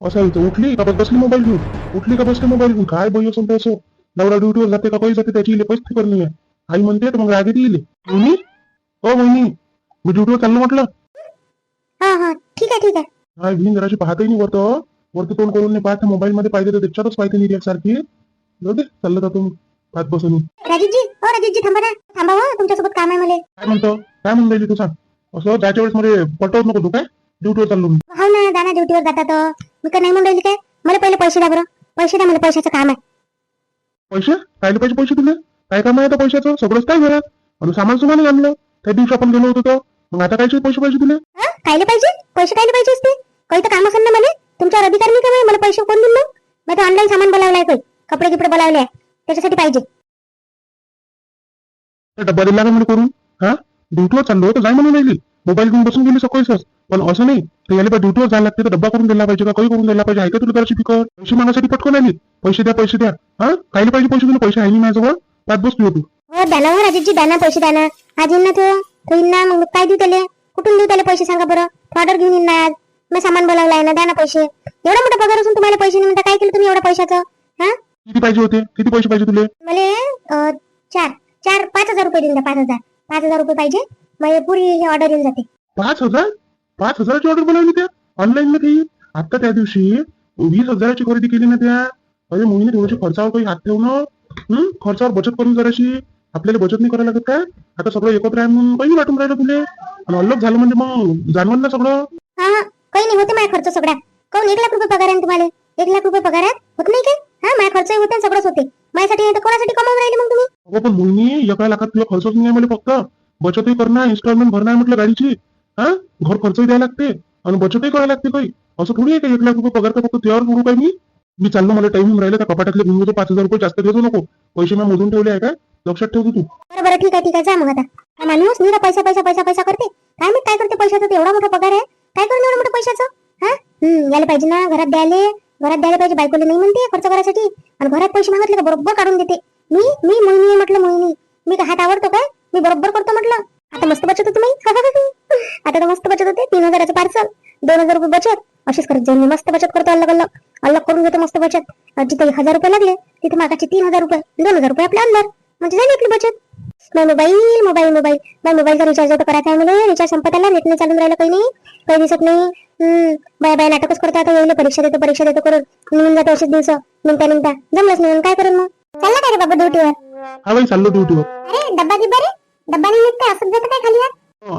असं इथं. उठली का बस बसली मोबाईल घेऊन? उठली का बसली मोबाईल घेऊन? काय बोई असं असं नवरा ड्युटीवर जाते का काही जाते त्याची इले पैसे करणे आहे. आई म्हणते तर मग रागे दिले मोहिनी हो मोहिनी मी ड्युटीवर चाललो म्हटलं. हा हा. ठीक आहे ठीक आहे. काय घेऊन जराशी पाहतही नाही वरतं वरती तोंड करून नाही पाहत मोबाईल मध्ये पाहिजे तर त्याच्यातच पाहिजे निर्यात सारखी जाऊ दे चाललं जातो मी. पाहत बसून राजीवजी हो राजीवजी थांबा ना. थांबा हो. तुमच्यासोबत काम आहे मला. काय म्हणतो? काय म्हणून राहिली तू सांग. असं जायच्या वेळेस मध्ये पटवत नको तू काय? ड्युटीवर चाललो मी. हो ना जाना ड्युटीवर जातात मी का नाही म्हणून राहिली काय? मला पहिले पैसे द्या बरं. पैसे द्या मला पैशाचं काम आहे. पैसे? कायले पाहिजे पैसे तुले? काय काम आहे आता पैशाचं? सगळंच काय घरात? आणि सामान सुमान आणलं. त्या दिवशी आपण गेलो होतो तर मग आता कायचे पैसे पाहिजे तुले? हं? कायले पाहिजे? पैसे कायले पाहिजे असते. काही तर काम असेल ना मला. तुमच्यावर अधिकार नाही का बा? मला पैसे कोण देईल मग? मी ऑनलाईन सामान बोलावलाय काही कपडे गिपडे बोलावले आहे. त्याच्यासाठी पाहिजे. त्या डब्बा दिला का मला करून? हा? ड्युटीवर चाललो तर जाय म्हणून राहिली. मोबाईल घेऊन बसून गेली सकाळीच पण असं नाही. तर याला बा ड्युटीवर जायला लागते तर डब्बा करून दिला पाहिजे का? काही करून दिला पाहिजे? ऐका तुला करायची फिकर पैसे मागासाठी पटकन आली? पैसे द्या पैसे द्या. हा? कायले पाहिजे पैसे तुला? पैसे आहे नाही माझ्याजवळ. त्यात बसली होती हो द्या ना हो राजीवजी द्या ना पैसे द्या ना आज येईन ना तो? तो येईन ना? मग काय देऊ त्याले? कुठून देऊ त्याला पैसे? सांगा बरं. ऑर्डर घेऊन येईन ना आज. मी सामान बोलावलाय ना. द्या ना पैसे. एवढा मोठा पगार असून तुम्हाला पैसे नाही म्हणता काय केलं तुम्ही एवढ्या पैशाचं? हा? किती पाहिजे होते? किती पैसे पाहिजे तुले? मला अं, चार. चार पाच हजार रुपये देऊन द्या पाच हजार. पाच हजार रुपये पाहिजे. मग पुरी हे ऑर्डर येऊन जाते. पाच हजार? पाच हजाराची ऑर्डर बनवली त्या? ऑनलाईन मध्ये? आता त्या दिवशी वीस हजाराची खरेदी केली ना त्या? अरे मोहिनी थोडीशी खर्चावर काही हात ठेवणं हं? खर्चावर बचत करून जराशी. आपल्याला बचत नाही करायला लागत काय? आता सगळं एकत्र आहे म्हणून काही वाटून राहिलं तुले. आणि अलग झालं म्हणजे मग जाणवलं ना सगळं? हा काही नाही होते माझा खर्च सगळा काऊन एक लाख रुपये पगार आहे तुम्हाला? एक लाख रुपये पगार आहे होत नाही काय? हा माझा खर्च होते सगळंच होते. माझ्यासाठी नाही तर कोणासाठी कमावून राहिले मग तुम्ही? अगं पण मोहिनी एका लाखात तुला खर्चच नाही मला फक्त. बचतही करणं इन्स्टॉलमेंट भरणं आहे म्हटलं गाडीची. हा? घर खर्चही द्यायला लागते आणि बचतही करायला लागते काही. असं थोडी आहे का एक लाख रुपये पगार का फक्त त्यावर करू काय मी? मी चाललो मला टाइम राहिलं त्या कपाटातले घेऊन घेतो पाच हजार रुपये जास्त घेतो नको. पैसे मी मोजून ठेवले आहे काय लक्षात ठेवतो तू बरं बरं ठीक आहे ठीक आहे. जा मग आता. हा माणूस निरा पैसा पैसा पैसा पैसा करते. काय माहीत काय करते पैशाचा? एवढा मोठा पगार आहे. काय करून एवढा मोठा पैशाचं? हा? हम्म यायला पाहिजे ना घरात द्यायले. घरात द्यायला पाहिजे बायकोला नाही म्हणते खर्च करायसाठी. आणि घरात पैसे मागितले का बरोबर काढून देते. मी मी मोहिनी आहे म्हटलं मोहिनी. मी का हात आवडतो काय? मी बरोबर करतो म्हटलं. आता मस्त बचत होते आता तर मस्त बचत होते. तीन हजाराचं पार्सल दोन हजार रुपये बचत. अशीच करत जाईन मी मस्त बचत करतो अलग अलग. अलग करून घेतो मस्त बचत. जिथे एक हजार रुपये लागले तिथे मागाचे तीन हजार रुपये. दोन हजार रुपये आपल्या अंदर म्हणजे झाली आपली बचत. माझा मोबाईल मोबाईल मोबाईल. माझ्या मोबाईलचा रिचार्ज होतो करायचा आहे मला रिचार्ज संपत आला. नेट नाही चालून राहिलं काही नाही. काही दिसत नाही. हम्म बाय बाय नाटकच करतो आता येईल परीक्षा देतो परीक्षा देतो करून. निघून जातो असेच दिवस निघता निघता. जमलंच नाही काय करून मग? चालला काय रे बाबा ड्युटीवर? हा बाई चाललो ड्युटीवर. अरे डब्बा गिब्बा रे? डब्बा नाही निघता असंच जातं काय खाली?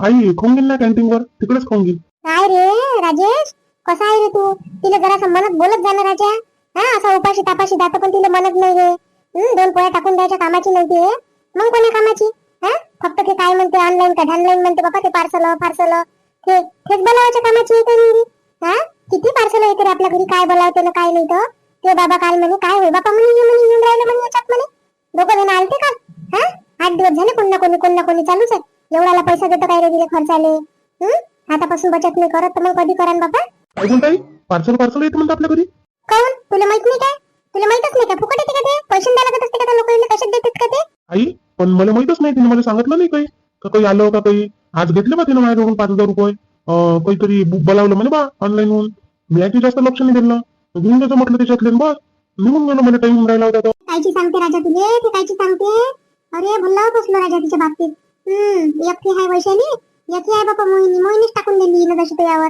आई खाऊन गेली ना कॅन्टीनवर? तिकडेच खाऊन गेली काय रे राजेश? कसा आहे रे तू? तिला जरा मनात बोलत जा ना राजा. हा असा उपाशी तापाशी जातो पण तिला म्हणत नाही रे. दोन पोळ्या टाकून द्यायच्या कामाची नाही ते मग कोणी कामाची? हा? फक्त ते काय म्हणते ऑनलाईन का? ऑनलाईन म्हणते बाबा ते पार्सल पार्सल ते तेच बोलावायच्या कामाची का नाही? हा? किती पार्सल येते रे आपल्या घरी? काय बोलावते काय नाही तर? ते बाबा काल म्हणे काय होय बापा म्हणे म्हणे येऊन राहिलं म्हणे याच्यात म्हणे. दोघं जण आलते का हा? आठ दिवस झाले कोण ना कोणी कोण ना कोणी चालूच आहे. एवढ्याला पैसा देतो काय रे तिथे खर्चाले? हं? आतापासून बचत नाही करत तर मग कधी करान बाबा काय म्हणताय पार्सल पार्सल येते म्हणतात आपल्या घरी? काऊन? तुला माहीत नाही काय? तुला माहितच नाही का फुकट येते का ते? पैसे द्यायला लागत असते का लोकांना? कशात देतात का ते? आई पण मला माहितच नाही तिने मला सांगितलं नाही काही. का काही आलं का काही? आज घेतले बा तिने माझ्याकडून पाच हजार रुपये अं, काहीतरी बुक बोलावलं म्हणे बा ऑनलाईन होऊन मी याची जास्त लक्ष नाही दिलं. घेऊन जातो म्हटलं त्याच्यातले बस. निघून गेलो मला टाइम राहिला होता तो. कायची सांगते राजा तुले ते कायची सांगते? अरे भुलला बसलो राजा तिच्या बाबतीत. हम्म एकटी आहे वैशाली एकटी आहे बाबा मोहिनी. मोहिनीच टाकून दिली ना जशी त्यावर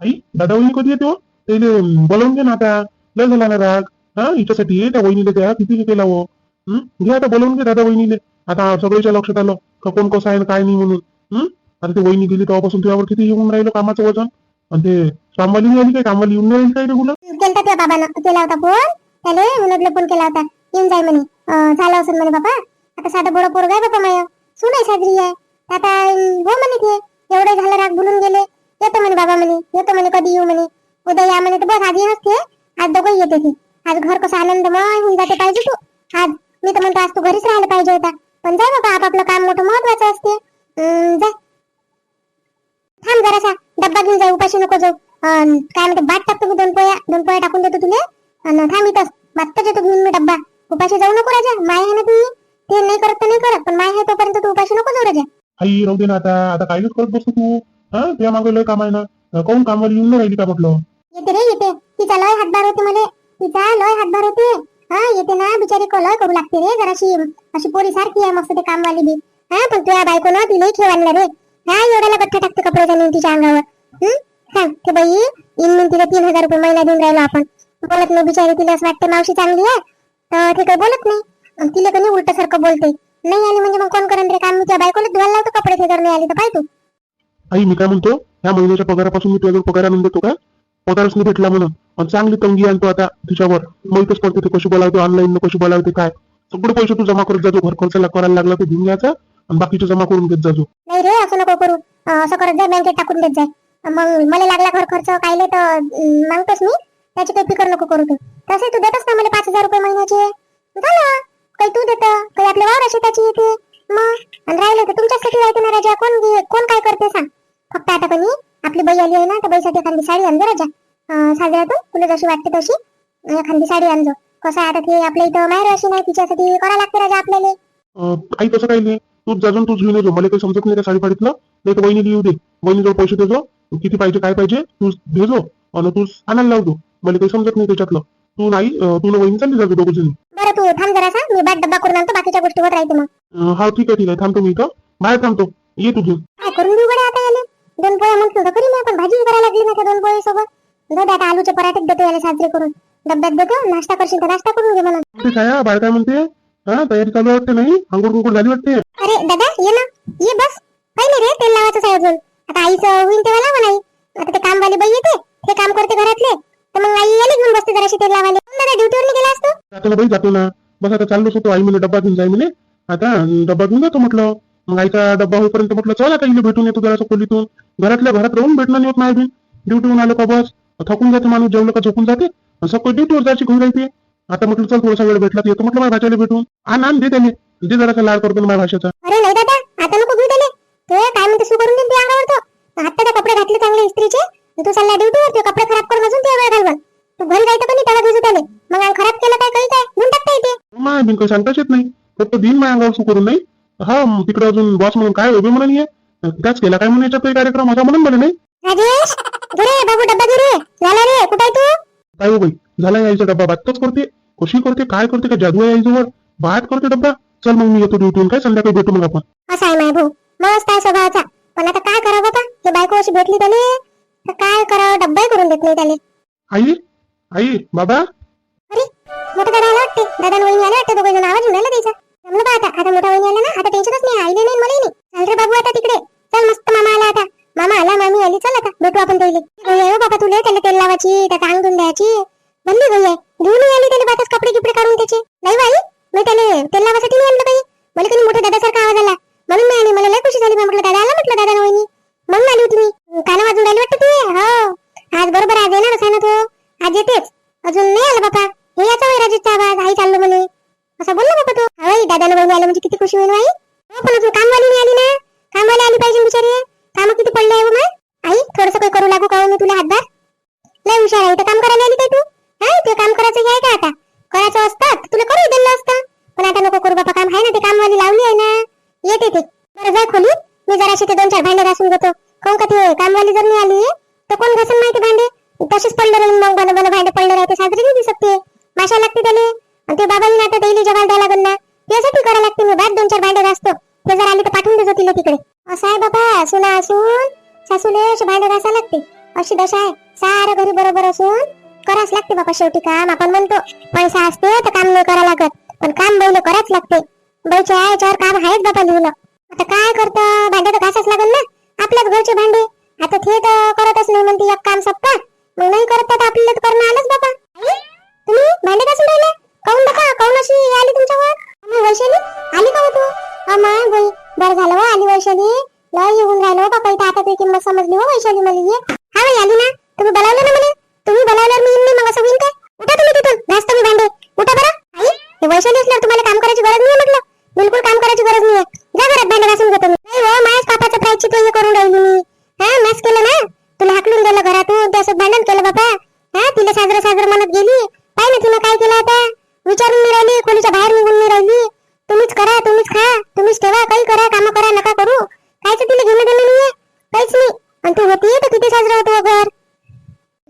आई दादा वहिनी कधी येतो त्याला बोलावून घे ना आता. लय झाला ना राग. हा हिच्यासाठी त्या वहिनीला त्या किती हे केला हो? हं? घे आता बोलावून घे दादा वहिनीले आता सगळ्याच्या लक्षात आलं. का कोण कसं आहे काय नाही म्हणून. हं? आता ते वहिनी गेली तेव्हापासून तुझ्यावर किती येऊन राहिलं कामाचं वजन? आणि ते कामवाली नाही आली काय? कामवाली येऊन नाही काय रेगुलर केलता त्या बाबानं. केला होता फोन त्याले उलटले फोन केला होता. येऊन जाय म्हणे. अं, झालं असेल म्हणे बाबा. आता साधं बोडं पोरग आहे बाबा माय. सून आहे साजरी आहे. आता अं, हो म्हणे ते. एवढे झालं राग बोलून गेले. येतो म्हणे बाबा म्हणे. येतो म्हणे कधी येऊ म्हणे. उद्या या म्हणे. तर बस आज येणच ते. आज दोघं येते ते. आज घर कसं आनंदमय होऊन जाते पाहिजे तू. आज मी तर म्हणतो आज तू घरीच राहायला पाहिजे होता. पण जाय बाबा आपापलं काम मोठं महत्वाचं असते. जा. थांब जरासा. डब्बा घेऊन जाऊ उपाशी नको जाऊ. अन काय म्हणते बाट टाकतो मी दोन पोया दोन पोया टाकून देतो तुले. अन थांब इथं. बात्ताच येतो घेऊन मी डब्बा. उपाशी जाऊ नको राजा. माय आहे ना तुम्ही ते नाही करत तर नाही करत. पण माय आहे तोपर्यंत तू उपाशी नको जाऊ राजा. आई राहू दे ना आता. आता काहीच करत बसतो तू. हा? तुझ्या मागे लय काम आहे ना. काऊन कामावर येऊन राहिली का म्हटलं? येते रे येते. तिचा लय हातभार होते मला. तिचा लय हातभार होते. हा येते ना. बिचारी लय करू लागते रे जराशी. अशी पोरी सारखी आहे मस्त ते कामवाली बी. हा पण तुझ्या बायकोनं तिला खेळ आणला रे हा एवढ्याला गठ्ठा टाकते कपडे नेऊन तिच्या अंगावर. हम्म सांग ते बाई इन तिला तीन हजार रुपये महिना देऊन राहिलो आपण. बोलत नाही बिचारी तिला असं वाटते मावशी चांगली आहे. तर ते काही बोलत नाही. तिला कधी उलट सारखं बोलते. नाही आली म्हणजे मग कोण करेन रे काम? मी त्या बायकोला धुवायला लावतो कपडे ते नाही आली तर पाय तू. आई मी काय म्हणतो? ह्या महिन्याच्या पगारापासून मी तुझ्याजवळ पगार आणून देतो का? पगारच नाही भेटला म्हणून. आणि चांगली तंगी आणतो आता तिच्यावर. माहितच पडते ते कशी बोलावते ऑनलाईन कशी बोलावते काय? सगळे पैसे तू जमा करत जातो घर खर्च करायला लागला ते घेऊन घ्यायचा आणि बाकीचे जमा करून घेत जातो नाही रे असं नको करू. असं करत जाय बँकेत टाकून देत जाय मग मला लागला घर खर्च कायले तर मागतोस मी? त्याची काही फिकर नको करू तू. तसे तू देतोस ना मला पाच हजार रुपये महिन्याचे? झालं. काही तू देत काही आपल्या वावर शेताची येते. मग? आणि राहिलं तर तुमच्यासाठी राहते ना राजा. कोण कोण काय करते सांग. फक्त आता कनी आपली बाई आली आहे ना त्या बाईसाठी एखादी साडी आणजो राजा. साजऱ्यातून तुला जशी वाटते तशी. एखादी साडी आणजो. कसं आता ते आपल्या इथं माहेर अशी नाही तिच्यासाठी करावं लागते राजा आपल्याला. आई तसं काही नाही. तूच जाजून तूच घेऊन येतो मला काही समजत नाही त्या साडी फाडीतलं? नाही तर वहिनी येऊ दे. वहिनीजवळ पैसे देजो किती पाहिजे काय पाहिजे तू देजो आणि तू आणायला लावतो मला काही समजत नाही त्याच्यातलं. तू नाही तू न वहिनी चालली जातो दोघं बरं तू थांब जरासा. मी बाट डब्बा करून आणतो. बाकीच्या गोष्टी होत राहते मग. हा ठीक आहे ठीक आहे. थांबतो मी इथं. बाहेर थांबतो. ये तू घेऊन. काय करून देऊ गड्या आता याले? दोन पोळ्या म्हटलं तर करी नाही पण भाजी करायला लागली ना त्या दोन पोळी सोबत दे आता आलूचे पराठेच देतो याला साजरे करून. डब्यात देतो नाश्ता करशील तर नाश्ता करून घे ते काय बाहेर काय म्हणते? हा तयारी चालू वाटते नाही? अंघोळ कुंकूळ झाली वाटते. अरे दादा ये ना. ये बस. काही नाही रे तेल लावायचं आहे अजून. आता आईचं होईन तेव्हा लावा नाही. आता ते कामवाली बाई येते ते काम करते घरातले. तर मग आई याला घेऊन बसते जराशी तेल लावायला. दादा ड्युटीवर गेला असतो? जातो ना बाई जातो ना. बस आता चाललोच होतो. आई म्हणे डब्बा घेऊन जाय म्हणे. आता डब्बा घेऊन जातो म्हटलं. मग आईचा डब्बा होईपर्यंत म्हटलं चल आता इथे भेटून येतो जरासं खोलीतून. घरातल्या घरात राहून भेटणं नाही होत नाही बी ड्युटीहून आलो का बस? थकून जाते माणूस जेवलं का झोपून जाते. सकाळी ड्युटीवर जायची घेऊन राहते. आता म्हटलं चल थोडासा वेळ भेटला तर येतो. म्हटलं माझ्या भाषेला भेटून. आण आण दे त्याने दे जरासा लाड करतो ना माझ्या भाषेचा अरे नाही दादा आता नको घेऊ त्याले. ते काय म्हणते सु करून अंगावर तो. आता ते कपडे घातले चांगले इस्त्रीचे. आणि तू चालला ड्युटीवर ते कपडे खराब करून अजून ते वेळ घालवून. तू घरी जायचं पण त्याला घेऊ त्याले. मग अंग खराब केलं काय काही काय? घेऊन टाकता येते माय बिन काही सांगताच येत नाही. फक्त दिन माझ्या अंगावर सु करून नाही. हा तिकडे अजून बॉस म्हणून काय उभे म्हणून ये. त्याच केला काय म्हणून याच्यात काही कार्यक्रम? असा म्हणून मला नाही. राजेश घे रे बाबू डब्बा घे रे झाला रे कुठे आहे तू? काय हो बाई. झाला यायचा डब्बा बातच करते कशी करते काय करते काय जादू आहे यायच्यावर बात करते डब्बा. चल मग मी येतो ड्युटीहून काय संध्याकाळी भेटू मग आपण? असा आहे माय भाऊ मस्त आहे स्वभावाचा. पण आता काय करावं बाबा हे बायको अशी भेटली तर काय करावं? डब्बाही करून देत नाही आई आई बाबा. अरे मोठा दादा आला वाटते. दादा आणि वहिनी आले वाटते दोघे जण आवाज मिळाला त्याचा. जमलं बा आता आता मोठा वहिनी आला ना आता टेन्शनच नाही. नाही मलाही नाही. चल रे बाबू आता तिकडे. चल मस्त मामा आला आता. मामा आला मामी आली. चल आता. भेटू आपण हो बाबा तुले त्याला तेल लावायची त्याचा अंग धुवून द्यायची बंदी गई आहे घेऊन आली त्याने बातच कपडे गिपडे काढून त्याचे. नाही बाई मी त्याला तेल लावासाठी नाही आणलं बाई. मला कधी मोठ्या दादासारखा आवाज आला. म्हणून मी आणि मला लय खुशी झाली. म्हटलं दादा आला म्हटलं दादा आणि वहिनी म्हणून आली होती मी. कान वाजून राहिली वाटतं तू हो. आज बरोबर आज येणार असा ना तो. आज येतेच. अजून नाही आला बापा. हे याचा वय राजेशचा आवाज आई चाललो म्हणे. असं बोलला बापा तो. हवाई दादाला बहिणी आलं म्हणजे किती खुशी होईल आई हो पण अजून कामवाली नाही आली ना. कामवाली आली पाहिजे बिचारी. काम किती पडले आहे हो, मग. आई थोडस काही करू लागू का हो मी तुला हातभार? लय हुशार आहे इथं काम करायला आली काय तू? हा ते काम करायचं हे आहे का आता? करायचं असतं? तुला करू दिलं असतं पण आता नको करू बाबा काम आहे ना ते कामवाली लावली आहे ना. येते ते बरं जाय खोली मी जराशी ते दोन चार भांडे घासून घेतो. काऊन का ते कामवाली जर नाही आली तर कोण घासून माहिती भांडे? तसेच पडले राहील मग बन बन भांडे करावंच शेवटी काम आपण म्हणतो. पैसा असते तर काम नाही करावं लागत. पण काम बैल करावंच लागते. बैच्या याच्यावर काम आहेच बाबा लिहिलं. आता काय करतं? भांडे तर घासाच लागल ना? आपल्याच घरचे भांडे. आता ते तर करतच नाही म्हणते एक काम सप्पा. मग नाही करत तर आपल्याला तर करणं आलंच बाबा तुम्ही भांडे घासून राहिले? काऊन बघा काऊन अशी आली तुमच्यावर? अमय वैशाली? आली का हो तू? अमय बाई बरं झालं हो आली वैशाली. लय येऊन राहिलो हो बाबा इथं. आता तुझी किंमत समजली हो वैशाली मला ये हा बाई आली ना? तुम्ही बोलावलं ना गेली काय ना तुला काय केलं आता? विचारून मी राहिली कोणीच्या बाहेर निघून मी राहिली. तुम्हीच करा तुम्हीच खा तुम्हीच ठेवा काही करा काम करा नका करू. कायच तिला घेणं देणं नाहीये काहीच नाही. आणि तू होती तर किती साजरा होतो घर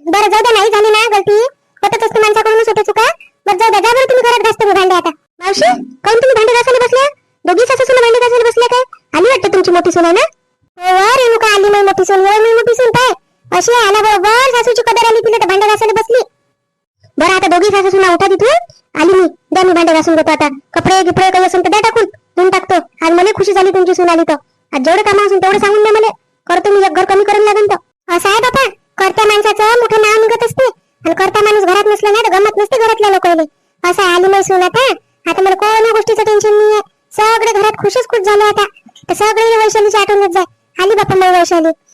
बरं जाऊ द्या नाही झाली ना गलती. होतच असते माणसाकडूनच होते चुका. बरं जाऊ द्या बरं तुम्ही घरात घासतो भांडे आता. मावशी काऊन तुम्ही भांडे घासायला बसल्या? दोघी सुना भांडे घासायला बसल्या काय? आली वाटतं तुमची मोठी सोना ना? आली बापा